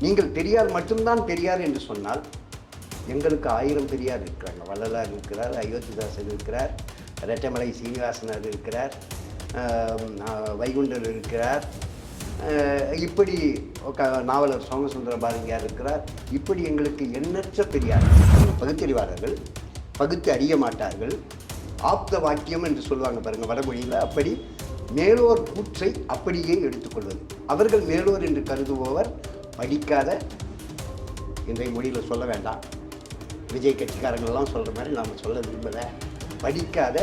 நீங்கள் பெரியார் மட்டும்தான் பெரியார் என்று சொன்னால் எங்களுக்கு ஆயிரம் பெரியார் இருக்கிறாங்க. வள்ளலார் இருக்கிறார் அயோத்திதாசன் இருக்கிறார் ரெட்டமலை சீனிவாசனர் இருக்கிறார் வைகுண்டர் இருக்கிறார் இப்படி க- நாவலர் சோமசுந்தர பாரதியார் இருக்கிறார். இப்படி எங்களுக்கு எண்ணற்ற பெரியார். பகுத்தறிவாளர்கள் பகுத்து அறிய மாட்டார்கள். ஆப்த வாக்கியம் என்று சொல்லுவாங்க பாருங்கள் வடமொழியில். அப்படி மேலோர் கூற்றை அப்படியே எடுத்துக்கொள்வது. அவர்கள் மேலோர் என்று கருதுபவர் படிக்காத இன்றைய மொழியில் சொல்ல வேண்டாம். விஜய் கட்சிக்காரங்களெல்லாம் சொல்கிற மாதிரி நாம் சொல்ல விரும்பலை. படிக்காத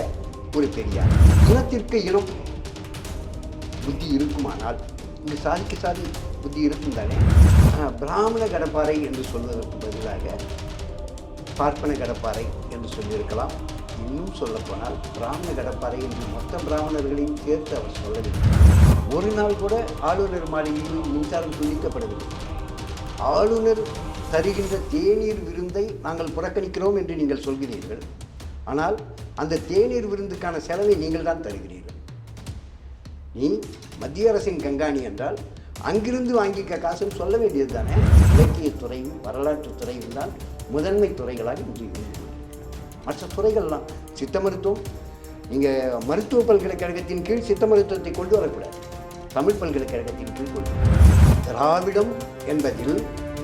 ஒரு பெரியார். இனத்திற்கு இனம் புத்தி இருக்குமானால் இந்த சாதிக்கு சாதி புத்தி இருக்கும் தானே பிராமண கடப்பாறை என்று சொல்வதற்கு பதிலாக பார்ப்பன கடப்பாறை என்று சொல்லியிருக்கலாம். இன்னும் சொல்லப்போனால் பிராமண கடப்பாறை என்று மொத்த பிராமணர்களையும் சேர்த்து அவர் சொல்லவில்லை. ஒரு நாள் கூட ஆளுநர் மாளிகையில் மின்சாரம் துண்டிக்கப்படவில்லை. ஆளுநர் தருகின்ற தேநீர் விருந்தை நாங்கள் புறக்கணிக்கிறோம் என்று நீங்கள் சொல்கிறீர்கள். ஆனால் அந்த தேநீர் விருந்துக்கான செலவை நீங்கள் தான் தருகிறீர்கள். நீ மத்திய அரசின் கண்காணி என்றால் அங்கிருந்து வாங்கிக்க காசுன்னு சொல்ல வேண்டியது தானே இலக்கியத் துறையும் வரலாற்று துறையும் தான் முதன்மை துறைகளாக இன்று மற்ற துறைகள்லாம் சித்த மருத்துவம் நீங்கள் மருத்துவ பல்கலைக்கழகத்தின் கீழ் சித்த மருத்துவத்தை கொண்டு வரக்கூடாது. தமிழ் பல்கலைக்கழகத்தின் கீழ் கொண்டு திராவிடம் என்பதில்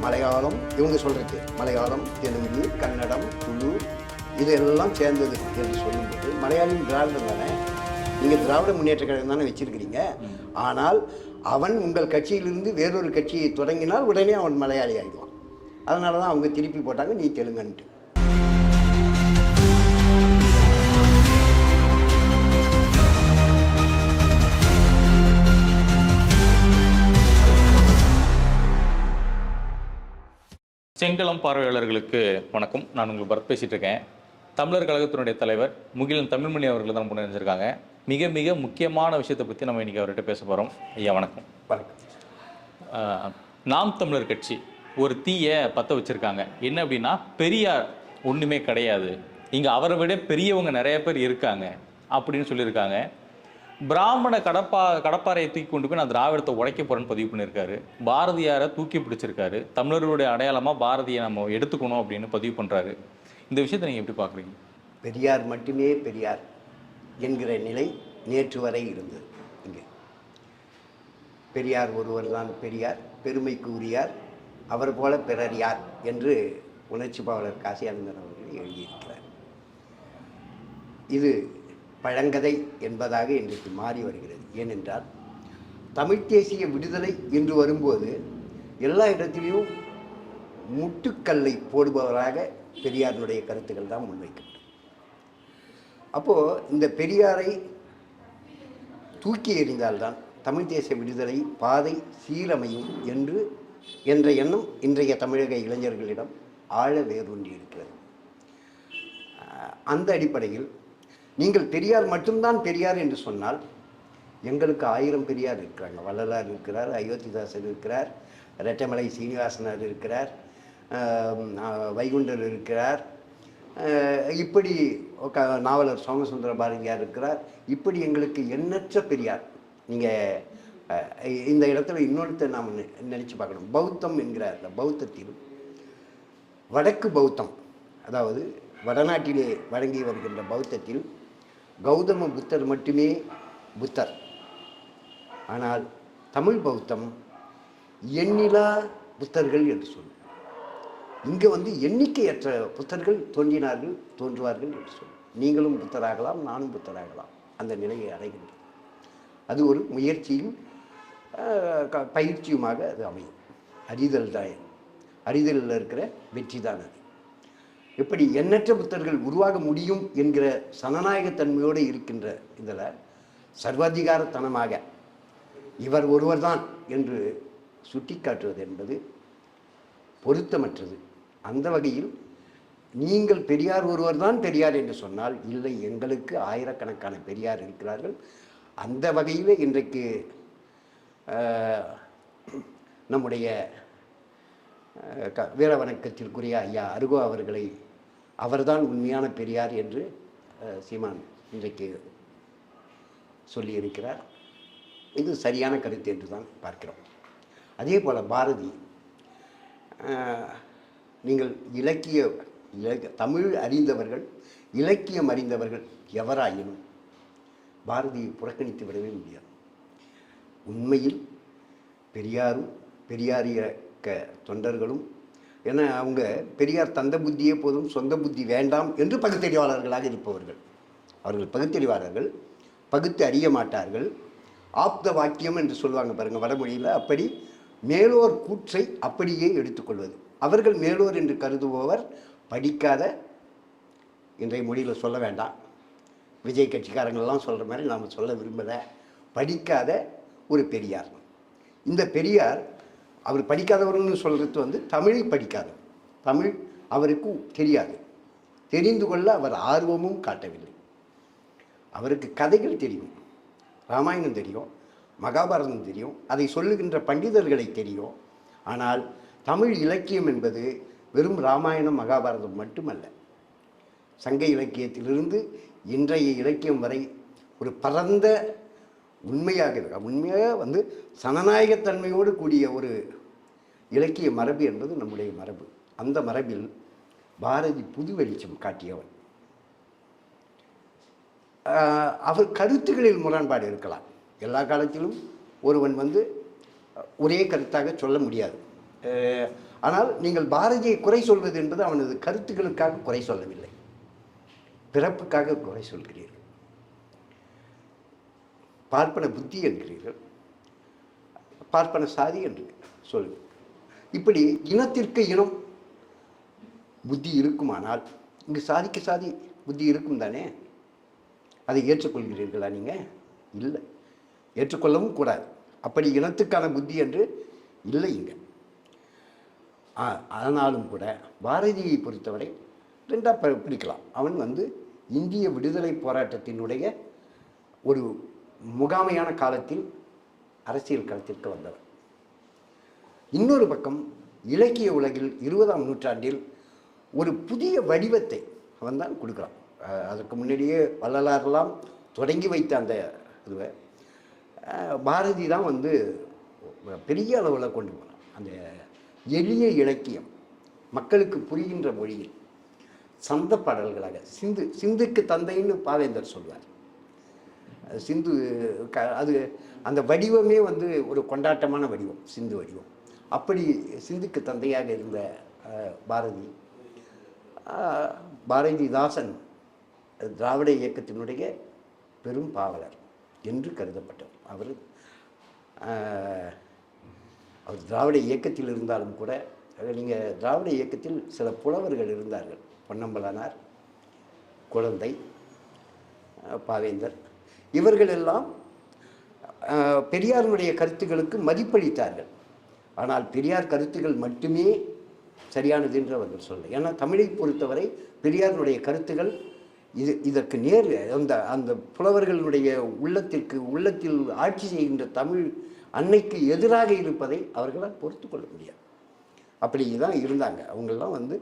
மலையாளம் இவங்க சொல்கிறது மலையாளம் தெலுங்கு கன்னடம் துளு இதெல்லாம் சேர்ந்தது என்று சொல்லும்போது மலையாளம் திராவிடம் தானே? நீங்கள் திராவிட முன்னேற்ற கழகம் தானே வச்சிருக்கிறீங்க. ஆனால் அவன் உங்கள் கட்சியிலிருந்து வேறொரு கட்சியை தொடங்கினால் உடனே அவன் மலையாளி ஆகிடுவான் அதனால தான் அவங்க திருப்பி போட்டாங்க நீ தெலுங்குன்ட்டு. செங்கலம் பார்வையாளர்களுக்கு வணக்கம். நான் உங்களுக்கு பரத் பேசிட்டு இருக்கேன் தமிழர் கழகத்தினுடைய தலைவர் முகிலன் தமிழ்மணி அவர்கள் தான் முன்னிருந்திருக்காங்க மிக மிக முக்கியமான விஷயத்தை பற்றி நம்ம இன்னைக்கு அவர்கிட்ட பேச போகிறோம் ஐயா வணக்கம். வணக்கம். நாம் தமிழர் கட்சி ஒரு தீயை பற்ற வச்சிருக்காங்க. என்ன அப்படின்னா பெரியார் ஒன்றுமே கிடையாது. இங்கே அவரை விட பெரியவங்க நிறைய பேர் இருக்காங்க. அப்படின்னு சொல்லியிருக்காங்க. பிராமண கடப்பா கடப்பாறையை தூக்கி கொண்டு போய் நான் திராவிடத்தை உடைக்க போறேன்னு பதிவு பண்ணியிருக்காரு. பாரதியாரை தூக்கி பிடிச்சிருக்காரு. தமிழர்களுடைய அடையாளமாக பாரதியை நம்ம எடுத்துக்கணும் அப்படின்னு பதிவு பண்ணுறாரு இந்த விஷயத்தை நீங்கள் எப்படி பார்க்குறீங்க? பெரியார் மட்டுமே பெரியார் என்கிற நிலை நேற்று வரை இருந்தது. இங்கே. பெரியார் ஒருவர் தான் பெரியார் பெருமைக்கு உரியார் அவர் போல பிறர் யார் என்று உணர்ச்சி பாவலர் காசியானந்தன் அவர்கள் எழுதியிருக்கிறார். இது பழங்கதை என்பதாக இன்றைக்கு மாறி வருகிறது. ஏனென்றால் தமிழ்த் தேசிய விடுதலை என்று வரும்போது எல்லா இடத்திலையும் முட்டுக்கல்லை போடுபவராக பெரியாரினுடைய கருத்துக்கள் தான் முன்வைக்கப்படும் அப்போது இந்த பெரியாரை தூக்கி எறிந்தால்தான் தமிழ் தேச விடுதலை பாதை சீரமையும் என்று என்ற எண்ணம் இன்றைய தமிழக இளைஞர்களிடம் ஆழ வேரூன்றி இருக்கிறது. அந்த அடிப்படையில் நீங்கள் பெரியார் மட்டும்தான் பெரியார் என்று சொன்னால் எங்களுக்கு ஆயிரம் பெரியார் இருக்கிறாங்க. வள்ளலார் இருக்கிறார் அயோத்திதாசர் இருக்கிறார் ரெட்டமலை சீனிவாசனார் இருக்கிறார் வைகுண்டர் இருக்கிறார். இப்படி க- நாவலர் சோமசுந்தர பாரதியார் இருக்கிறார். இப்படி எங்களுக்கு எண்ணற்ற பெரியார். நீங்கள் இந்த இடத்துல இன்னொருத்த நாம் நினச்சி பார்க்கணும். பௌத்தம் என்கிறார். பௌத்தத்தில் வடக்கு பௌத்தம் அதாவது வடநாட்டிலே வழங்கி வருகின்ற பௌத்தத்தில் கௌதம புத்தர் மட்டுமே புத்தர். ஆனால் தமிழ் பௌத்தம் எண்ணிலா புத்தர்கள் என்று சொல்லும் இங்கே வந்து எண்ணிக்கையற்ற புத்தர்கள் தோன்றினார்கள் தோன்றுவார்கள் என்று சொல்லும் நீங்களும் புத்தராகலாம் நானும் புத்தராகலாம் அந்த நிலையை அடைகின்றது அது ஒரு முயற்சியும் க- பயிற்சியுமாக அது அமையும். அறிதல் தான் அறிதலில் இருக்கிற வெற்றி தான் அது. எப்படி எண்ணற்ற புத்தர்கள் உருவாக முடியும் என்கிற சனநாயகத்தன்மையோடு இருக்கின்ற இதில் சர்வாதிகாரத்தனமாக இவர் ஒருவர்தான் என்று சுட்டிக்காட்டுவது என்பது பொருத்தமற்றது. அந்த வகையில் நீங்கள் பெரியார் ஒருவர்தான் பெரியார் என்று சொன்னால் இல்லை எங்களுக்கு ஆயிரக்கணக்கான பெரியார் இருக்கிறார்கள். அந்த வகையில் இன்றைக்கு நம்முடைய க- வீரவணக்கத்திற்குரிய ஐயா அருகோ அவர்களை அவர்தான் உண்மையான பெரியார் என்று சீமான் இன்றைக்கு சொல்லியிருக்கிறார் இது சரியான கருத்து என்று தான் பார்க்கிறோம். அதே போல் பாரதி நீங்கள் இலக்கிய இலக்க தமிழ் அறிந்தவர்கள் இலக்கியம் அறிந்தவர்கள் எவராயினும் பாரதியை புறக்கணித்து விடவே முடியாது. உண்மையில் பெரியாரும் பெரியாரிய தொண்டர்களும் ஏன்னா அவங்க பெரியார் தந்த புத்தியே போதும் சொந்த புத்தி வேண்டாம் என்று பகுத்தறிவாளர்களாக இருப்பவர்கள். அவர்கள் பகுத்தறிவாளர்கள் பகுத்து அறிய மாட்டார்கள். ஆப்த வாக்கியம் என்று சொல்லுவாங்க பாருங்கள் வடமொழியில். அப்படி மேலோர் கூற்றை அப்படியே எடுத்துக்கொள்வது. அவர்கள் மேலோர் என்று கருதுபவர் படிக்காத இன்றைய மொழியில் சொல்ல வேண்டாம். விஜய் கட்சிக்காரங்களெல்லாம் சொல்கிற மாதிரி நாம் சொல்ல விரும்பலை. படிக்காத ஒரு பெரியார். இந்த பெரியார் அவர் படிக்காதவர்னு சொல்கிறது வந்து தமிழ் படிக்காது. தமிழ் அவருக்கு தெரியாது. தெரிந்து கொள்ள அவர் ஆர்வமும் காட்டவில்லை. அவருக்கு கதைகள் தெரியும். ராமாயணம் தெரியும். மகாபாரதம் தெரியும். அதை சொல்லுகின்ற பண்டிதர்களை தெரியும். ஆனால் தமிழ் இலக்கியம் என்பது வெறும் ராமாயணம் மகாபாரதம் மட்டுமல்ல. சங்க இலக்கியத்திலிருந்து இன்றைய இலக்கியம் வரை ஒரு பரந்த உண்மையாக உண்மையாக வந்து சனநாயகத்தன்மையோடு கூடிய ஒரு இலக்கிய மரபு என்பது நம்முடைய மரபு. அந்த மரபில் பாரதி புது வெளிச்சம் காட்டியவன். அவர் கருத்துகளில் முரண்பாடு இருக்கலாம். எல்லா காலத்திலும் ஒருவன் வந்து ஒரே கருத்தாக சொல்ல முடியாது. ஆனால் நீங்கள் பாரதியை குறை சொல்வது என்பது அவனது கருத்துக்களுக்காக குறை சொல்லவில்லை. பிறப்புக்காக குறை சொல்கிறீர்கள். பார்ப்பன புத்தி என்கிறீர்கள். பார்ப்பன சாதி என்று சொல்லுங்கள். இப்படி இனத்திற்கு இனம் புத்தி இருக்குமானால் இங்கு சாதிக்கு சாதி புத்தி இருக்கும் தானே? அதை ஏற்றுக்கொள்கிறீர்களா நீங்கள் இல்லை. ஏற்றுக்கொள்ளவும் கூடாது. அப்படி இனத்துக்கான புத்தி என்று இல்லை இங்கே. ஆனாலும் கூட பாரதியை பொறுத்தவரை ரெண்டாக ப- பிரிக்கலாம். அவன் வந்து இந்திய விடுதலை போராட்டத்தினுடைய ஒரு முகாமையான காலத்தில் அரசியல் களத்திற்கு வந்தவன். இன்னொரு பக்கம் இலக்கிய உலகில் இருபதாம் நூற்றாண்டில் ஒரு புதிய வடிவத்தை அவன் தான் கொடுக்குறான். அதற்கு அதுக்கு முன்னாடியே வள்ளலாரெல்லாம் தொடங்கி வைத்த அந்த இதுவை பாரதி தான் வந்து பெரிய அளவில் கொண்டு போகிறான் அந்த எளிய இலக்கியம் மக்களுக்கு புரிகின்ற மொழியில் சந்த பாடல்களாக சிந்து சிந்துக்கு தந்தைன்னு பாவேந்தர் சொல்வார். சிந்து க அது அந்த வடிவமே வந்து ஒரு கொண்டாட்டமான வடிவம் சிந்து வடிவம். அப்படி சிந்துக்கு தந்தையாக இருந்த பாரதி பாரதிதாசன் திராவிட இயக்கத்தினுடைய பெரும் பாவலர் என்று கருதப்பட்டவர். அவர் அவர் திராவிட இயக்கத்தில் இருந்தாலும் கூட நீங்கள் திராவிட இயக்கத்தில் சில புலவர்கள் இருந்தார்கள். பொன்னம்பலனார் குழந்தை பாவேந்தர். இவர்கள் எல்லாம் பெரியாருடைய கருத்துக்களுக்கு மதிப்பளித்தார்கள். ஆனால் பெரியார் கருத்துக்கள் மட்டுமே சரியானது என்று அவர்கள் சொல்ல ஏன்னா தமிழை பொறுத்தவரை பெரியாருடைய கருத்துக்கள் இது இதற்கு நேர் அந்த அந்த புலவர்களுடைய உள்ளத்திற்கு உள்ளத்தில் ஆட்சி செய்கின்ற தமிழ் அன்னைக்கு எதிராக இருப்பதை அவர்களால் பொறுத்து கொள்ள முடியாது. அப்படி தான் இருந்தாங்க. அவங்கெல்லாம் வந்து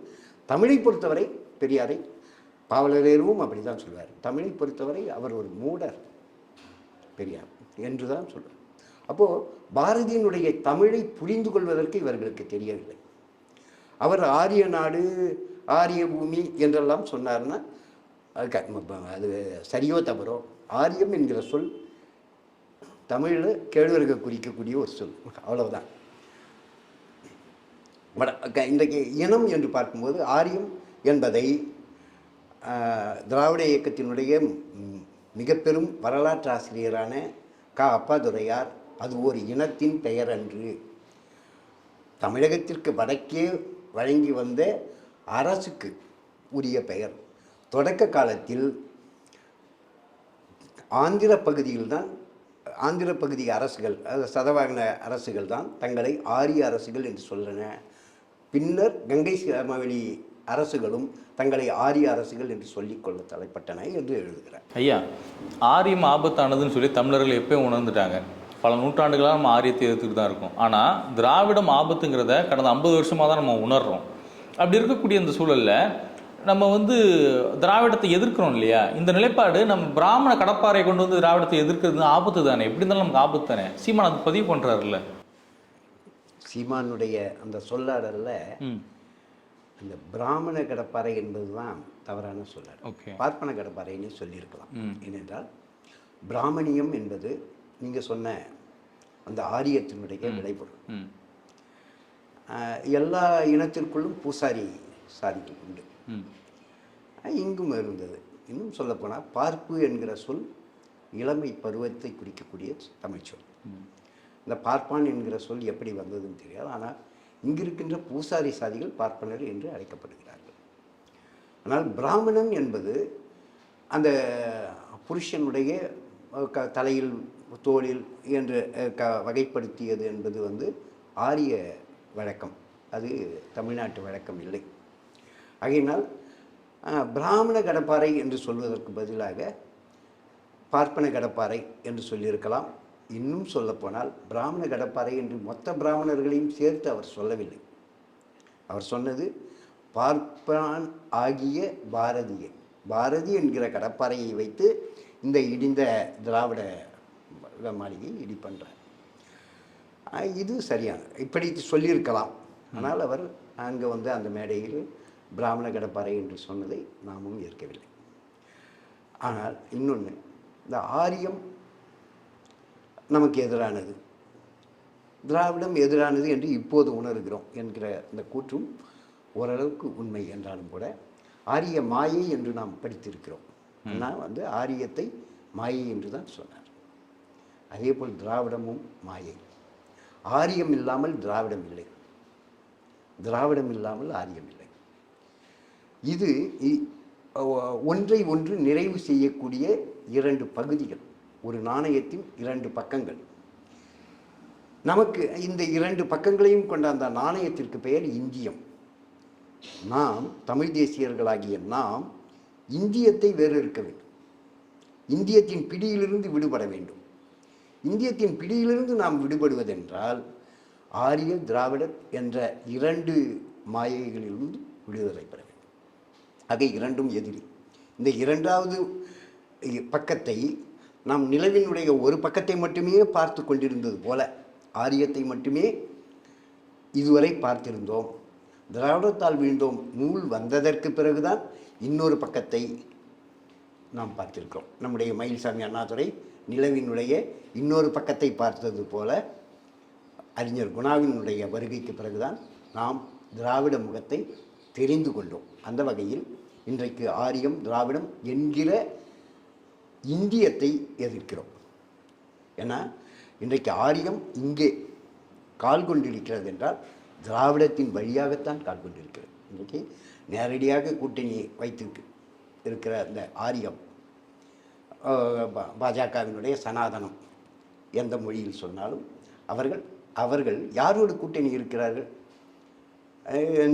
தமிழை பொறுத்தவரை பெரியாரை பாவலரேருவும் அப்படி தான் சொல்வார். தமிழை பொறுத்தவரை அவர் ஒரு மூடர் பெரியார் என்று தான் சொல்வார். அப்போது பாரதியினுடைய தமிழை புரிந்து கொள்வதற்கு இவர்களுக்கு தெரியவில்லை. அவர் ஆரிய நாடு ஆரிய பூமி என்றெல்லாம் சொன்னார்னா அது க- அது சரியோ தவறோ ஆரியம் என்கிற சொல் தமிழில் கேழ்வரகை குறிக்கக்கூடிய ஒரு சொல் அவ்வளவுதான். க- இன்றைக்கு இனம் என்று பார்க்கும்போது ஆரியம் என்பதை திராவிட இயக்கத்தினுடைய மிக பெரும் வரலாற்று ஆசிரியரான க அப்பாதுரையார் அது ஒரு இனத்தின் பெயர் அன்று தமிழகத்திற்கு வடக்கே வழங்கி வந்த அரசுக்கு உரிய பெயர். தொடக்க காலத்தில் ஆந்திர பகுதியில்தான் ஆந்திர பகுதி அரசுகள் அதாவது சதவாகன அரசுகள் தான் தங்களை ஆரிய அரசுகள் என்று சொல்லன பின்னர் கங்கை சமவெளி அரசுகளும் தங்களை ஆரிய அரசுகள் என்று சொல்லிக்கொள்ள தலைப்பட்டன என்று எழுதுகிறார். ஐயா ஆரியம் ஆபத்தானதுன்னு சொல்லி தமிழர்கள் எப்பயும் உணர்ந்துட்டாங்க. பல நூற்றாண்டுகளாக நம்ம ஆரியத்தை எதிர்த்துட்டு தான் இருக்கோம். ஆனால் திராவிடம் ஆபத்துங்கிறத கடந்த ஐம்பது வருஷமாக தான் நம்ம உணர்றோம். அப்படி இருக்கக்கூடிய இந்த சூழலில் நம்ம வந்து திராவிடத்தை எதிர்க்கிறோம் இல்லையா? இந்த நிலைப்பாடு நம்ம பிராமண கடப்பாறை கொண்டு வந்து திராவிடத்தை எதிர்க்கிறது ஆபத்து தானே? எப்படி இருந்தாலும் நமக்கு ஆபத்து தானே? சீமான் அது பதிவு பண்ணுறாருல்ல சீமானுடைய அந்த சொல்லாடல்ல அந்த பிராமண கடப்பாறை என்பது தான் தவறான சொல்லாடல். ஓகே. பார்ப்பன கடப்பாறைன்னு சொல்லியிருக்கலாம். ம். ஏனென்றால் பிராமணியம் என்பது நீங்கள் சொன்ன அந்த ஆரியத்தினுடைய விளைபொருள். எல்லா இனத்திற்குள்ளும் பூசாரி சாதிகள் உண்டு. இங்கும் இருந்தது. இன்னும் சொல்லப்போனால் பார்ப்பு என்கிற சொல் இளமை பருவத்தை குறிக்கக்கூடிய தமிழ் சொல். ம். இந்த பார்ப்பான் என்கிற சொல் எப்படி வந்ததுன்னு தெரியாது. ஆனால் இங்கு இருக்கின்ற பூசாரி சாதிகள் பார்ப்பனர் என்று அழைக்கப்படுகிறார்கள். ஆனால் பிராமணன் என்பது அந்த புருஷனுடைய தலையில் தோளில் என்று க வகைப்படுத்தியது என்பது வந்து ஆரிய வழக்கம். அது தமிழ்நாட்டு வழக்கம் இல்லை. ஆகையினால் பிராமண கடப்பாறை என்று சொல்வதற்கு பதிலாக பார்ப்பன கடப்பாறை என்று சொல்லியிருக்கலாம். இன்னும் சொல்லப்போனால் பிராமண கடப்பாறை என்று மொத்த பிராமணர்களையும் சேர்த்து அவர் சொல்லவில்லை. அவர் சொன்னது பார்ப்பான் ஆகிய பாரதிய பாரதி என்கிற கடப்பாறையை வைத்து இந்த இடிந்த திராவிட மாளிகையை இடி பண்ணுறார் இது சரியான இப்படி சொல்லியிருக்கலாம். ஆனால் அவர் அங்கே வந்து அந்த மேடையில் பிராமண கடப்பாறை என்று சொன்னதை நாமும் ஏற்கவில்லை. ஆனால் இன்னொன்று இந்த ஆரியம் நமக்கு எதிரானது. திராவிடம் எதிரானது என்று இப்போது உணர்கிறோம் என்கிற இந்த கூற்றும் ஓரளவுக்கு உண்மை என்றாலும் கூட ஆரிய மாயை என்று நாம் படித்திருக்கிறோம். நான் வந்து ஆரியத்தை மாயை என்று தான் சொன்னேன். அதேபோல் திராவிடமும் மாயை. ஆரியம் இல்லாமல் திராவிடம் இல்லை. திராவிடம் இல்லாமல் ஆரியம் இல்லை. இது இ- ஒன்றை ஒன்று நிறைவு செய்யக்கூடிய இரண்டு பகுதிகள். ஒரு நாணயத்தின் இரண்டு பக்கங்கள். நமக்கு இந்த இரண்டு பக்கங்களையும் கொண்ட அந்த நாணயத்திற்கு பெயர் இந்தியம். நாம் தமிழ் தேசியர்களாகிய நாம் இந்தியத்தை வேறறுக்க வேண்டும். இந்தியத்தின் பிடியிலிருந்து விடுபட வேண்டும். இந்தியத்தின் பிடியிலிருந்து நாம் விடுபடுவதென்றால் ஆரிய திராவிடர் என்ற இரண்டு மாயைகளிலிருந்து விடுதலை பெற வேண்டும். ஆக இரண்டும் எதிரி. இந்த இரண்டாவது பக்கத்தை நாம் நிலவினுடைய ஒரு பக்கத்தை மட்டுமே பார்த்து கொண்டிருந்தது போல ஆரியத்தை மட்டுமே இதுவரை பார்த்திருந்தோம். திராவிடத்தால் வீழ்ந்தோம். நூல் வந்ததற்கு பிறகுதான் இன்னொரு பக்கத்தை நாம் பார்த்திருக்கிறோம். நம்முடைய மயில்சாமி அண்ணாதுரை நிலவினுடைய இன்னொரு பக்கத்தை பார்த்தது போல அறிஞர் குணாவினுடைய வருகைக்கு பிறகுதான் நாம் திராவிட முகத்தை தெரிந்து கொண்டோம். அந்த வகையில் இன்றைக்கு ஆரியம் திராவிடம் என்கிற இந்தியத்தை எதிர்க்கிறோம். ஏன்னா இன்றைக்கு ஆரியம் இங்கே கால் கொண்டிருக்கிறது என்றால் திராவிடத்தின் வழியாகத்தான் கால் கொண்டிருக்கிறது. இன்றைக்கு நேரடியாக கூட்டணி வைத்து இருக்கிற அந்த ஆரியம் பாஜகவினுடைய சனாதனம் எந்த மொழியில் சொன்னாலும் அவர்கள் அவர்கள் யாரோடு கூட்டணி இருக்கிறார்கள்?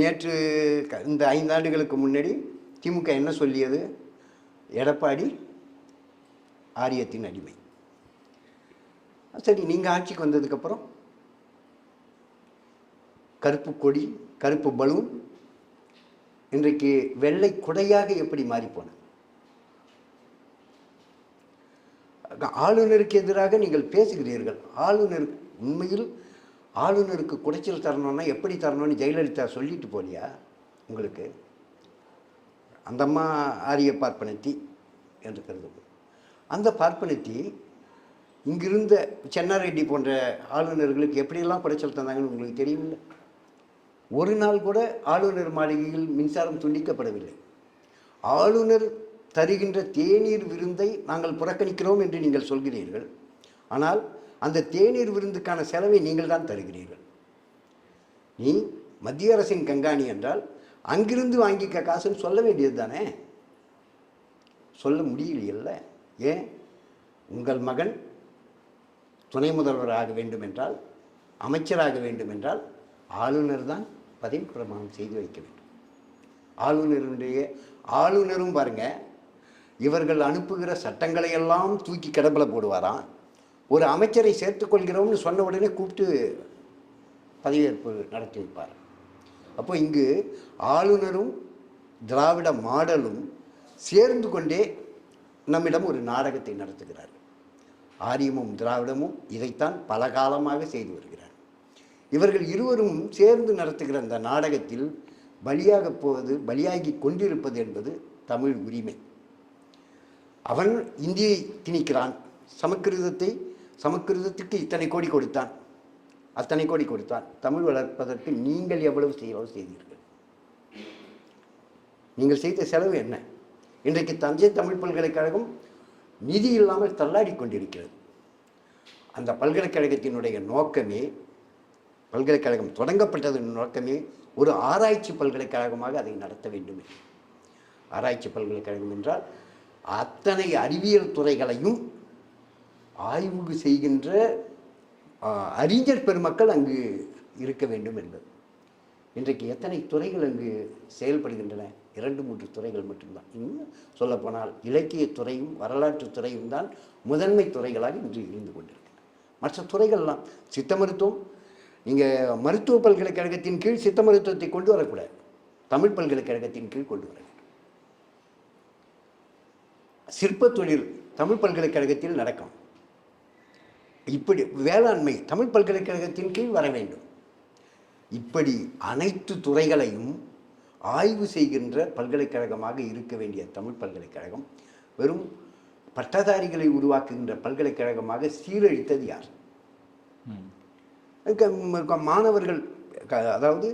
நேற்று இந்த இந்த ஐந்தாண்டுகளுக்கு முன்னாடி திமுக என்ன சொல்லியது? எடப்பாடி ஆரியத்தின் அடிமை. சரி நீங்கள் ஆட்சிக்கு வந்ததுக்கப்புறம் கருப்பு கொடி கருப்பு பலூன் இன்றைக்கு வெள்ளை குடையாக எப்படி மாறிப்போன? ஆளுநருக்கு எதிராக நீங்கள் பேசுகிறீர்கள். ஆளுநர் உண்மையில் ஆளுநருக்கு குடைச்சல் தரணும்னா எப்படி தரணும்னு ஜெயலலிதா சொல்லிட்டு போலியா உங்களுக்கு? அந்த அம்மா ஆரிய பார்ப்பனத்தி என்று கருதப்படும் அந்த பார்ப்பனத்தி இங்கிருந்த சென்னாரெட்டி போன்ற ஆளுநர்களுக்கு எப்படியெல்லாம் குடைச்சல் தந்தாங்கன்னு உங்களுக்கு தெரியுமில்ல ஒரு நாள் கூட ஆளுநர் மாளிகையில் மின்சாரம் துண்டிக்கப்படவில்லை. ஆளுநர் தருகின்ற தேநீர் விருந்தை நாங்கள் புறக்கணிக்கிறோம் என்று நீங்கள் சொல்கிறீர்கள். ஆனால் அந்த தேநீர் விருந்துக்கான செலவை நீங்கள் தான் தருகிறீர்கள். நீ மத்திய அரசின் கண்காணி என்றால் அங்கிருந்து வாங்கிக்க காசுன்னு சொல்ல வேண்டியது தானே? சொல்ல முடியலையில்ல. ஏன்? உங்கள் மகன் துணை முதல்வராக வேண்டும் என்றால் அமைச்சராக வேண்டும் என்றால் ஆளுநர் தான் பதவி பிரமாணம் செய்து வைக்க வேண்டும். ஆளுநருடைய ஆளுநரும் பாருங்கள் இவர்கள் அனுப்புகிற சட்டங்களை எல்லாம் தூக்கி கிடப்பில் போடுவாராம். ஒரு அமைச்சரை சேர்த்துக்கொள்கிறோம்னு சொன்ன உடனே கூப்பிட்டு பதவியேற்பு நடத்தி வைப்பார். அப்போ இங்கு ஆளுநரும் திராவிட மாடலும் சேர்ந்து கொண்டே நம்மிடம் ஒரு நாடகத்தை நடத்துகிறார்கள் ஆரியமும் திராவிடமும் இதைத்தான் பல காலமாக செய்து வருகிறார். இவர்கள் இருவரும் சேர்ந்து நடத்துகிற அந்த நாடகத்தில் பலியாக போவது பலியாகி கொண்டிருப்பது என்பது தமிழ் உரிமை. அவன் இந்தியை திணிக்கிறான். சமஸ்கிருதத்தை சமக்கிருதத்துக்கு இத்தனை கோடி கொடுத்தான். அத்தனை கோடி கொடுத்தான். தமிழ் வளர்ப்பதற்கு நீங்கள் எவ்வளவு செலவு செய்தீர்கள்? நீங்கள் செய்த செலவு என்ன? இன்றைக்கு தஞ்சை தமிழ் பல்கலைக்கழகம் நிதி இல்லாமல் தள்ளாடி கொண்டிருக்கிறது. அந்த பல்கலைக்கழகத்தினுடைய நோக்கமே பல்கலைக்கழகம் தொடங்கப்பட்டதன் நோக்கமே ஒரு ஆராய்ச்சி பல்கலைக்கழகமாக அதை நடத்த வேண்டும். ஆராய்ச்சி பல்கலைக்கழகம் என்றால் அத்தனை அறிவியல் துறைகளையும் ஆய்வு செய்கின்ற அறிஞர் பெருமக்கள் அங்கு இருக்க வேண்டும் என்பது. இன்றைக்கு எத்தனை துறைகள் அங்கு செயல்படுகின்றன? இரண்டு மூன்று துறைகள் மட்டும்தான். இன்னும் சொல்லப்போனால் இலக்கிய துறையும் வரலாற்று துறையும் தான் முதன்மை துறைகளாக இன்று இருந்து கொண்டிருக்கின்றன. மற்ற துறைகள்லாம் சித்த மருத்துவம் நீங்கள் மருத்துவ பல்கலைக்கழகத்தின் கீழ் சித்த மருத்துவத்தை கொண்டு வரக்கூடாது. தமிழ் பல்கலைக்கழகத்தின் கீழ் கொண்டு வர சிற்பத் தொழில் தமிழ் பல்கலைக்கழகத்தில் நடக்கும். இப்படி வேளாண்மை தமிழ் பல்கலைக்கழகத்தின் கீழ் வர வேண்டும். இப்படி அனைத்து துறைகளையும் ஆய்வு செய்கின்ற பல்கலைக்கழகமாக இருக்க வேண்டிய தமிழ் பல்கலைக்கழகம் வெறும் பட்டதாரிகளை உருவாக்குகின்ற பல்கலைக்கழகமாக சீரழித்தது யார்? மாணவர்கள் அதாவது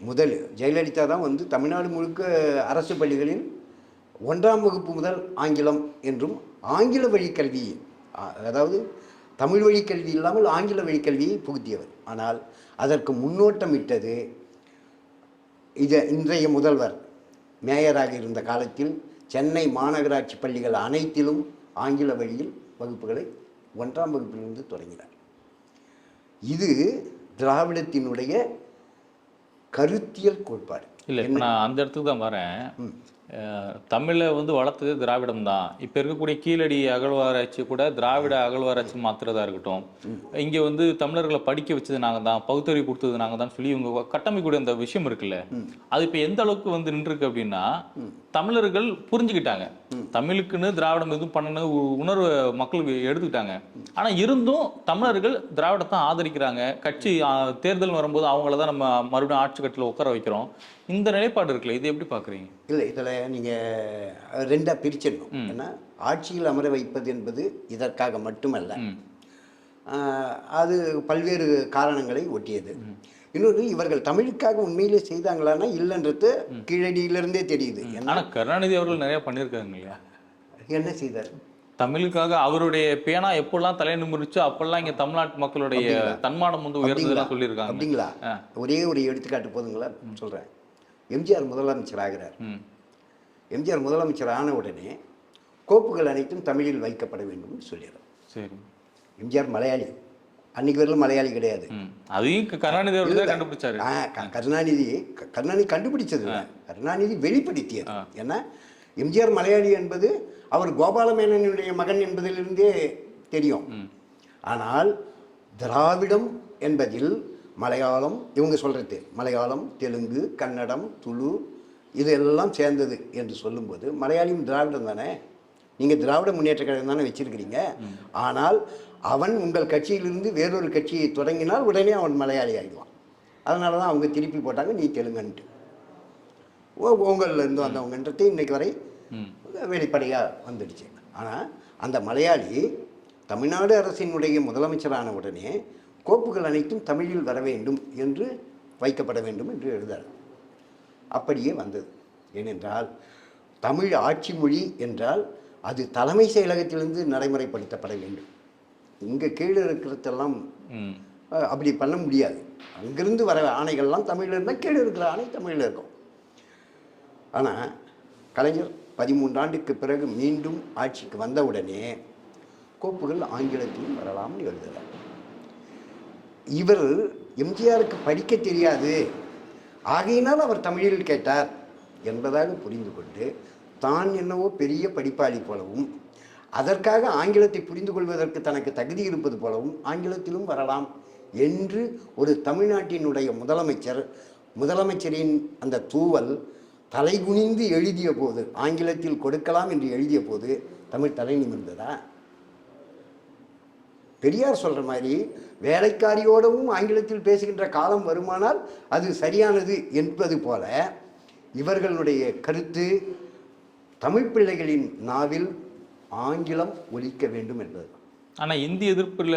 முதல் ஜெயலலிதா தான் வந்து தமிழ்நாடு முழுக்க அரசு பள்ளிகளில் ஒன்றாம் வகுப்பு முதல் ஆங்கிலம் என்றும் ஆங்கில வழி கல்வி அதாவது தமிழ் வழி கல்வி இல்லாமல் ஆங்கில வழி கல்வியை புகுத்தியவர். ஆனால் அதற்கு முன்னோட்டமிட்டது இது இன்றைய முதல்வர் மேயராக இருந்த காலத்தில் சென்னை மாநகராட்சி பள்ளிகள் அனைத்திலும் ஆங்கில வழியில் வகுப்புகளை ஒன்றாம் வகுப்பிலிருந்து தொடங்கினார். இது திராவிடத்தினுடைய கருத்தியல் கோட்பாடு. இல்லை நான் அந்த இடத்துக்கு தான் வரேன். தமிழை வந்து வளர்த்தது திராவிடம் தான் இப்போ இருக்கக்கூடிய கீழடி அகழ்வாராய்ச்சி கூட திராவிட அகழ்வாராய்ச்சி மாத்துறதா இருக்கட்டும். இங்கே வந்து தமிழர்களை படிக்க வச்சது நாங்கள் தான் பகுத்தறிவு கொடுத்தது நாங்கள் தான் சொல்லி இவங்க கட்டமைக்கூடிய அந்த விஷயம் இருக்குல்ல. அது இப்போ எந்த அளவுக்கு வந்து நின்றுருக்கு அப்படின்னா தமிழர்கள் புரிஞ்சுக்கிட்டாங்க. தமிழுக்குன்னு திராவிடம் எதுவும் பண்ணணும் உணர்வு மக்களுக்கு எடுத்துக்கிட்டாங்க. ஆனால் இருந்தும் தமிழர்கள் திராவிடத்தை ஆதரிக்கிறாங்க. கட்சி தேர்தல் வரும்போது அவங்கள தான் நம்ம மறுபடியும் ஆட்சி கட்டில் உட்கார வைக்கிறோம். இந்த நிலைப்பாடு இருக்குல்ல இது எப்படி பார்க்குறீங்க இல்லை இதில் நீங்கள் ரெண்டாக பிரிச்சிடணும். ஏன்னா ஆட்சியில் அமர வைப்பது என்பது இதற்காக மட்டுமல்ல. அது பல்வேறு காரணங்களை ஒட்டியது. இன்னொன்று இவர்கள் தமிழுக்காக உண்மையிலே செய்தாங்களான்னா இல்லைன்றது கீழடியிலிருந்தே தெரியுது. என்ன ஆனா கருணாநிதி அவர்கள் நிறைய பண்ணியிருக்காங்க இல்லையா? என்ன செய்தார்? தமிழுக்காக அவருடைய பேனா எப்பெல்லாம் தலை நிமிர்ச்சோ அப்பெல்லாம் இங்க தமிழ்நாட்டு மக்களுடைய தன்மானம் வந்து உயர்ந்ததெல்லாம் சொல்லியிருக்காங்க. அப்படிங்களா. ஒரே ஒரு எடுத்துக்காட்டு போதுங்களா? சொல்கிறேன் எம்ஜிஆர் முதலமைச்சர் ஆகிறார் ம் எம்ஜிஆர் முதலமைச்சர் ஆன உடனே கோப்புகள் அனைத்தும் தமிழில் வைக்கப்பட வேண்டும் சொல்லிடுறார். சரி. எம்ஜிஆர் மலையாளி. அன்னைக்கு வரலும் மலையாளி கிடையாது. அதையும் கருணாநிதி கண்டுபிடிச்சாரு. கருணாநிதி கருணாநிதி கண்டுபிடிச்சது. கருணாநிதி வெளிப்படுத்தியது. ஏன்னா எம்ஜிஆர் மலையாளி என்பது அவர் கோபாலமேனனுடைய மகன் என்பதிலிருந்தே தெரியும். ஆனால் திராவிடம் என்பதில் மலையாளம் இவங்க சொல்கிறது மலையாளம் தெலுங்கு கன்னடம் துளு இதெல்லாம் சேர்ந்தது என்று சொல்லும்போது மலையாளியும் திராவிடம் தானே? நீங்கள் திராவிட முன்னேற்ற கழகம் தானே வச்சுருக்கிறீங்க. ஆனால் அவன் உங்கள் கட்சியிலிருந்து வேறொரு கட்சியை தொடங்கினால் உடனே அவன் மலையாளி ஆகிடுவான் அதனால தான் அவங்க திருப்பி போட்டாங்க நீ தெலுங்குன்ட்டு ஓ உங்களில் இருந்து வந்தவங்கன்றது இன்றைக்கு வரை வெளிப்படையாக வந்துடுச்சு. ஆனால் அந்த மலையாளி தமிழ்நாடு அரசினுடைய முதலமைச்சரான உடனே கோப்புகள் அனைத்தும் தமிழில் வர வேண்டும் என்று வைக்கப்பட வேண்டும் என்று எழுதார். அப்படியே வந்தது. ஏனென்றால் தமிழ் ஆட்சி மொழி என்றால் அது தலைமை செயலகத்திலிருந்து நடைமுறைப்படுத்தப்பட வேண்டும். இங்கே கீழே இருக்கிறதெல்லாம் அப்படி பண்ண முடியாது. அங்கிருந்து வர ஆணைகள்லாம் தமிழில் இருந்தால் கீழே இருக்கிற ஆணை தமிழில் இருக்கும். ஆனால் கலைஞர் பதிமூன்று ஆண்டுக்கு பிறகு மீண்டும் ஆட்சிக்கு வந்தவுடனே கோப்புகள் ஆங்கிலத்திலும் வரலாம்னு எழுதுகிறார். இவர் எம்ஜிஆருக்கு படிக்க தெரியாது. ஆகையினால் அவர் தமிழில் கேட்டார். என்பதாக புரிந்து கொண்டு தான் என்னவோ பெரிய படிப்பாளி போலவும் அதற்காக ஆங்கிலத்தை புரிந்து கொள்வதற்கு தனக்கு தகுதி இருப்பது போலவும் ஆங்கிலத்திலும் வரலாம் என்று ஒரு தமிழ்நாட்டினுடைய முதலமைச்சர் முதலமைச்சரின் அந்த தூவல் தலைகுனிந்து எழுதிய போது ஆங்கிலத்தில் கொடுக்கலாம் என்று எழுதிய போது தமிழ் தலை நிமிர்ந்ததா? பெரியார் சொல்கிற மாதிரி வேலைக்காரியோடவும் ஆங்கிலத்தில் பேசுகின்ற காலம் வருமானால் அது சரியானது என்பது போல இவர்களுடைய கருத்து தமிழ் பிள்ளைகளின் நாவில் ஆங்கிலம் ஒலிக்க வேண்டும் என்பது. ஆனா இந்தி எதிர்ப்புல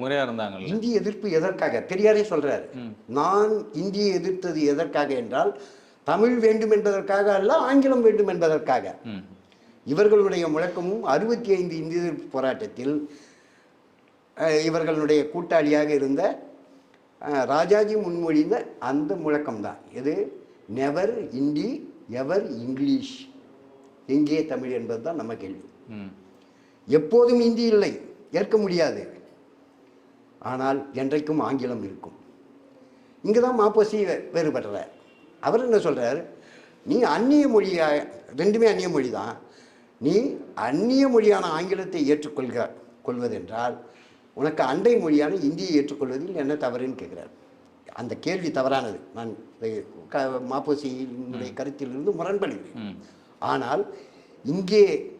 முறையா இருந்தாங்கல்ல? இந்தி எதிர்ப்பு எதற்காக? பெரியாரே சொல்றாரு. ம். நான் இந்தியை எதிர்த்தது எதற்காக என்றால் தமிழ் வேண்டும் என்பதற்காக அல்ல ஆங்கிலம் வேண்டும் என்பதற்காக. இவர்களுடைய முழக்கமும் அறுபத்தி ஐந்து இந்திய எதிர்ப்பு போராட்டத்தில் இவர்களுடைய கூட்டாளியாக இருந்த ராஜாஜி முன்மொழிந்த அந்த முழக்கம்தான். எது? நெவர் இந்தி எவர் இங்கிலீஷ் எங்கே தமிழ் என்பது தான் நம்ம கேள்வி. எப்போதும் இந்தி இல்லை ஏற்க முடியாது. ஆனால் என்றைக்கும் ஆங்கிலம் இருக்கும். இங்கே தான் மாப்போசி வேறுபடுறார். அவர் என்ன சொல்றார்? நீ அந்நிய மொழியா ரெண்டுமே அந்நிய மொழி தான் நீ அந்நிய மொழியான ஆங்கிலத்தை ஏற்றுக்கொள்க கொள்வதென்றால் உனக்கு அண்டை மொழியான இந்தியை ஏற்றுக்கொள்வதில் என்ன தவறுன்னு கேட்குறார் அந்த கேள்வி தவறானது. நான் க- மாப்போசியினுடைய கருத்திலிருந்து முரண்படுகிறேன். ஆனால் இங்கே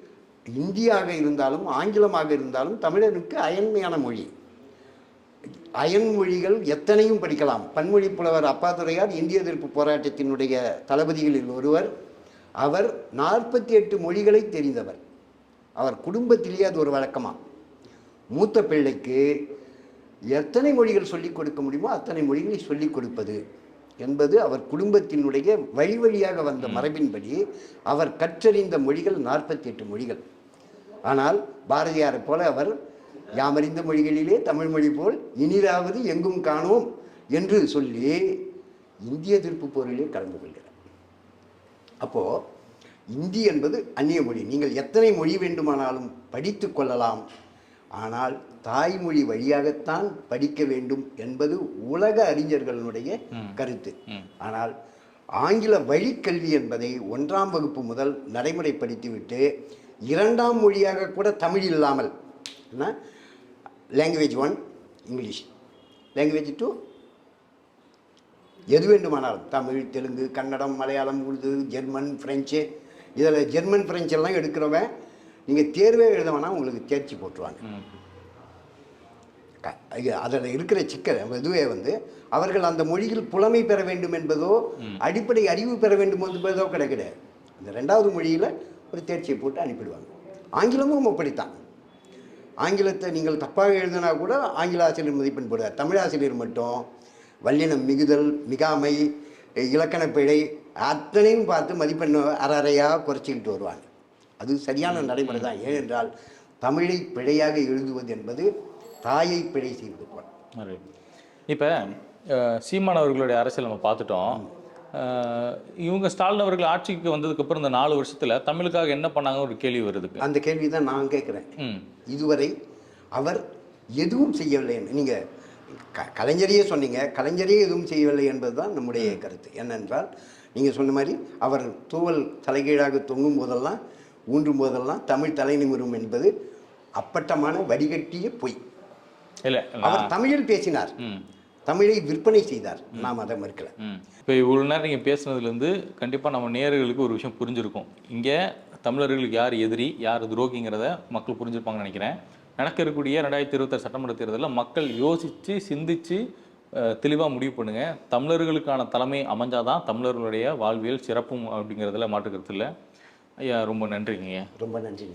இந்தியாக இருந்தாலும் ஆங்கிலமாக இருந்தாலும் தமிழனுக்கு அயன்மையான மொழி. அயன் மொழிகள் எத்தனையும் படிக்கலாம். பன்மொழி புலவர் அப்பாதுரையார் இந்திய எதிர்ப்பு போராட்டத்தினுடைய தளபதிகளில் ஒருவர். அவர் நாற்பத்தி எட்டு மொழிகளை தெரிந்தவர். அவர் குடும்பத்திலேயே அது ஒரு வழக்கமா? மூத்த பிள்ளைக்கு எத்தனை மொழிகள் சொல்லிக் கொடுக்க முடியுமோ அத்தனை மொழிகளை சொல்லிக் கொடுப்பது என்பது அவர் குடும்பத்தினுடைய வழி வழியாக வந்த மரபின்படி அவர் கற்றறிந்த மொழிகள் நாற்பத்தி எட்டு மொழிகள். ஆனால் பாரதியாரை போல அவர் யாமறிந்த மொழிகளிலே தமிழ் மொழி போல் இனிதாவது எங்கும் காணோம் என்று சொல்லி இந்திய எதிர்ப்பு போரிலே கலந்து கொள்கிறார். அப்போ இந்தி என்பது அந்நிய மொழி. நீங்கள் எத்தனை மொழி வேண்டுமானாலும் படித்து கொள்ளலாம். ஆனால் தாய்மொழி வழியாகத்தான் படிக்க வேண்டும் என்பது உலக அறிஞர்களுடைய கருத்து. ஆனால் ஆங்கில வழிக்கல்வி என்பதை ஒன்றாம் வகுப்பு முதல் நடைமுறைப்படுத்திவிட்டு இரண்டாம் மொழியாக கூட தமிழ் இல்லாமல் language one English language two எது வேண்டுமானாலும் தமிழ் தெலுங்கு கன்னடம் மலையாளம் உருது ஜெர்மன் ஃப்ரெஞ்சு இதில் ஜெர்மன் ஃப்ரெஞ்சு எல்லாம் எடுக்கிறவன் நீங்கள் தேர்வே எழுத வேணாம் உங்களுக்கு தேர்ச்சி போட்டுருவாங்க. அதில் இருக்கிற சிக்கல் இதுவே வந்து அவர்கள் அந்த மொழியில் புலமை பெற வேண்டும் என்பதோ அடிப்படை அறிவு பெற வேண்டும் என்பதோ கிடையாது இந்த ரெண்டாவது மொழியில் ஒரு தேர்ச்சியை போட்டு அனுப்பிடுவாங்க. ஆங்கிலமும் அப்படித்தான். ஆங்கிலத்தை நீங்கள் தப்பாக எழுதினா கூட ஆங்கில ஆசிரியர் மதிப்பெண் போடுவார். தமிழ் ஆசிரியர் மட்டும். வல்லினம் மிகுதல் மிகாமை இலக்கண பிழை அத்தனையும் பார்த்து மதிப்பெண் அரை அறையாக குறைச்சிக்கிட்டு வருவாங்க. அது சரியான நடைமுறை தான் ஏனென்றால் தமிழை பிழையாக எழுதுவது என்பது தாயை பிழை செய்வது போல. இப்போ சீமான் அவர்களுடைய அரசியல் நம்ம பார்த்துட்டோம். இவங்க ஸ்டாலின் அவர்கள் ஆட்சிக்கு வந்ததுக்கப்புறம் இந்த நாலு வருஷத்துல தமிழுக்காக என்ன பண்ணாங்க ஒரு கேள்வி வருதுக்கு அந்த கேள்வி தான் நான் கேட்குறேன். இதுவரை அவர் எதுவும் செய்யவில்லை நீங்கள் க கலைஞரையே சொன்னீங்க. கலைஞரே எதுவும் செய்யவில்லை என்பதுதான் நம்முடைய கருத்து. என்னென்றால் நீங்கள் சொன்ன மாதிரி அவர் தூவல் தலைகீழாக தொங்கும் போதெல்லாம் ஊன்றும் போதெல்லாம் தமிழ் தலை நிமிரும் என்பது அப்பட்டமான வடிகட்டிய பொய். இல்லை அவர் தமிழில் பேசினார். தமிழை விற்பனை செய்தார். நாம் அதை மறுக்கல. இப்போ இவ்வளோ நேரம் நீங்கள் பேசுனதுலேருந்து கண்டிப்பாக நம்ம நேயர்களுக்கு ஒரு விஷயம் புரிஞ்சிருக்கும். இங்கே தமிழர்களுக்கு யார் எதிரி யார் துரோகிங்கிறத மக்கள் புரிஞ்சிருப்பாங்கன்னு நினைக்கிறேன். நடக்க இருக்கக்கூடிய ரெண்டாயிரத்தி இருபத்தாறு சட்டமன்ற தேர்தலில் மக்கள் யோசித்து சிந்திச்சு தெளிவாக முடிவு பண்ணுங்க. தமிழர்களுக்கான தலைமை அமைஞ்சாதான் தமிழர்களுடைய வாழ்வியல் சிறப்பும் அப்படிங்கிறதுல மாற்றுக்கிறது இல்லை. ஐயா ரொம்ப நன்றிங்க ரொம்ப நன்றி